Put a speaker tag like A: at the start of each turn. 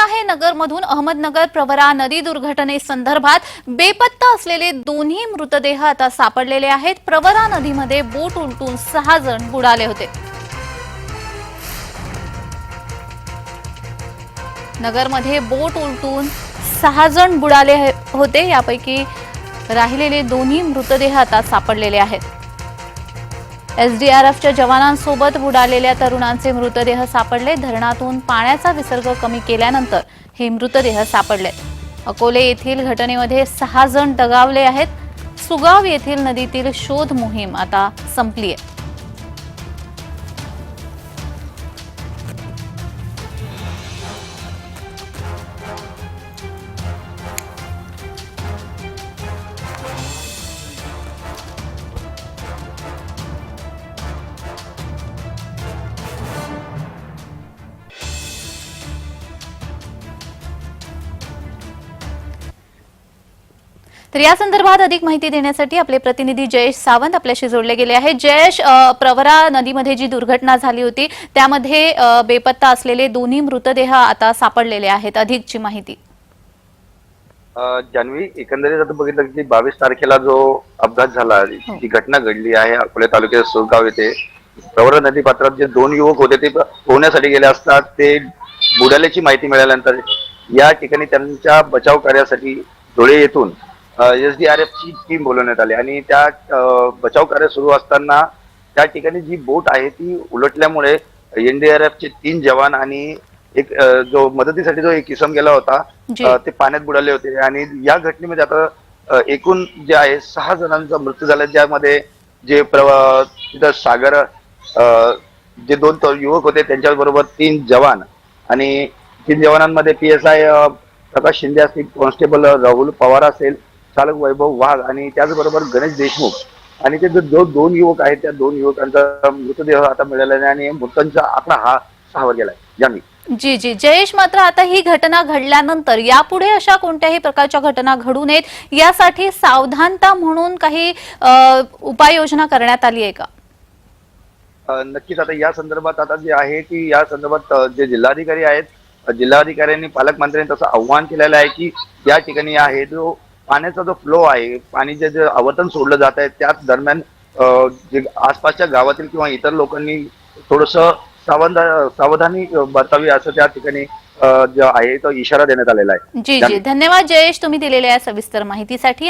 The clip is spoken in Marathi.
A: आहे नगरमधून अहमदनगर प्रवरा नदी दुर्घटनेसंदर्भात बेपत्ता असलेले दोन्ही मृतदेह आता सापडलेले आहेत. प्रवरा नदीमध्ये बोट उलटून सहा जण बुडाले होते. नगरमध्ये बोट उलटून सहा जण बुडाले होते. यापैकी राहिलेले दोन्ही मृतदेह आता सापडलेले आहेत. एसडीआरएफच्या जवानांसोबत बुडालेल्या तरुणांचे मृतदेह सापडले. धरणातून पाण्याचा विसर्ग कमी केल्यानंतर हे मृतदेह सापडले. अकोले येथील घटनेमध्ये सहा जण दगावले आहेत. सुगाव येथील नदीतील शोध मोहीम आता संपली आहे तर या संदर्भात अधिक माहिती देण्यासाठी आपले प्रतिनिधी जयेश सावंत आपल्याशी जोडले गेले आहेत. जयेश प्रवरा नदीमध्ये जी दुर्घटना झाली होती त्यामध्ये बेपत्ता असलेले दोन्ही मृतदेह आता सापडलेले आहेत. अधिकची माहिती.
B: जान्हवी एकंदरीत आता बघितलं की बावीस तारखेला जो अपघात झाला जी घटना घडली आहे अकोले तालुक्यात सुरगाव येथे प्रवरा नदी पात्रात जे दोन युवक होते ते पोहण्यासाठी गेले असतात. ते बुडाल्याची माहिती मिळाल्यानंतर या ठिकाणी त्यांच्या बचाव कार्यासाठी धुळे येथून एसडीआरएफ ची टीम बोलवण्यात आली. आणि त्या बचाव कार्य सुरू असताना त्या ठिकाणी जी बोट आहे ती उलटल्यामुळे एनडीआरएफ चे तीन जवान आणि एक जो मदतीसाठी जो एक किसम गेला होता ते पाण्यात बुडाले होते. आणि या घटनेमध्ये आता एकूण जे आहे सहा जणांचा मृत्यू झाला. ज्यामध्ये जे प्रवा तिथं सागर जे दोन युवक होते त्यांच्याबरोबर तीन जवान आणि तीन जवानांमध्ये P S I Prakash Shinde असतील कॉन्स्टेबल राहुल पवार असेल चालक वैभव वाघ आणि त्याचबरोबर गणेश देशमुख. आणि ते जो दोन युवक आहेत त्या दोन युवकांचा मृतदेह आता मिळाला आणि मृतांचा आकडा हा सहावर गेलाय. जान्हवी
A: जी जी. जयेश मात्र आता ही घटना घडल्यानंतर यापुढे अशा कोणत्याही प्रकारच्या घटना घडू नयेत यासाठी सावधानता म्हणून काही उपाययोजना करण्यात आली आहे का?
B: नक्कीच. आता या संदर्भात आता जे आहे की या संदर्भात जे जिल्हाधिकारी आहेत जिल्हाधिकाऱ्यांनी पालकमंत्र्यांनी तसं आव्हान केलेलं आहे की या ठिकाणी आहे जो पाण्याचा जो फ्लो आहे पाणी जे जे आवर्तन सोडलं जात आहे त्याच दरम्यान जे आसपासच्या गावातील किंवा इतर लोकांनी थोडस सावध सावधानी बरतावी असं त्या ठिकाणी जे आहे तो इशारा देण्यात आलेला आहे.
A: जी जी. धन्यवाद जयेश तुम्ही दिलेल्या या सविस्तर माहितीसाठी.